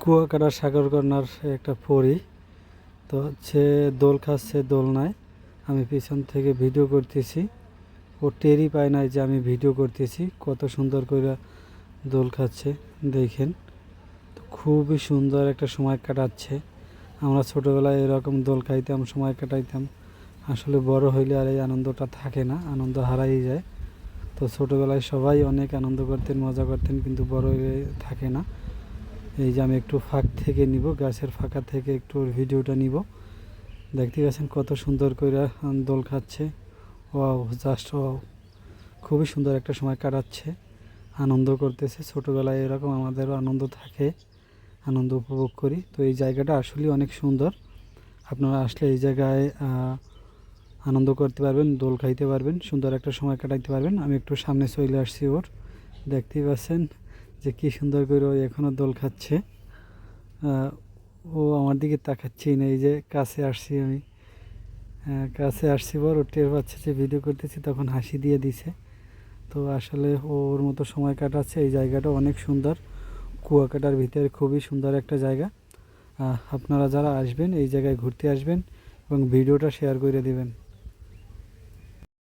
কুয়াকাটা সাগরকন্যার একটা পরি। তো হচ্ছে দোল খাচ্ছে দোল নাই। আমি পিছন থেকে ভিডিও করতেছি। ও টেরই পায় নাই যে আমি ভিডিও করতেছি। কত সুন্দর করে দোল খাচ্ছে, দেখেন। তো খুবই সুন্দর একটা সময় কাটাচ্ছে। আমরা ছোটোবেলায় এরকম দোল খাইতাম, সময় কাটাইতাম। আসলে বড় হইলে আর এই আনন্দটা থাকে না, আনন্দ হারাই যায়। তো ছোটোবেলায় সবাই অনেক আনন্দ করতেন, মজা করতেন, কিন্তু বড় হয়ে থাকে না। এই যে আমি একটু ফাঁক থেকে নিব, গাছের ফাঁকা থেকে একটু ভিডিওটা নিব। দেখতে পাচ্ছেন কত সুন্দর করে দোল খাচ্ছে। ও জাস্ট ও খুবই সুন্দর একটা সময় কাটাচ্ছে, আনন্দ করতেছে। ছোটোবেলায় এরকম আমাদেরও আনন্দ থাকে, আনন্দ উপভোগ করি। তো এই জায়গাটা আসলেই অনেক সুন্দর। আপনারা আসলে এই জায়গায় আনন্দ করতে পারবেন, দোল খাইতে পারবেন, সুন্দর একটা সময় কাটাইতে পারবেন। আমি একটু সামনে চলে আসছি ওর। দেখতেই পাচ্ছেন যে কি সুন্দর করে ও এখনও দোল খাচ্ছে। ও আমার দিকে তাকাচ্ছেই না, এই যে কাছে আসছি আমি। কাছে আসছি পর ও টের পাচ্ছে যে ভিডিও করতেছি, তখন হাসি দিয়ে দিছে। তো আসলে ওর মতো সময় কাটাচ্ছে, এই জায়গাটা অনেক সুন্দর। কুয়াকাটার ভিতরে খুবই সুন্দর একটা জায়গা। আপনারা যারা আসবেন, এই জায়গায় ঘুরতে আসবেন এবং ভিডিওটা শেয়ার করে দিবেন।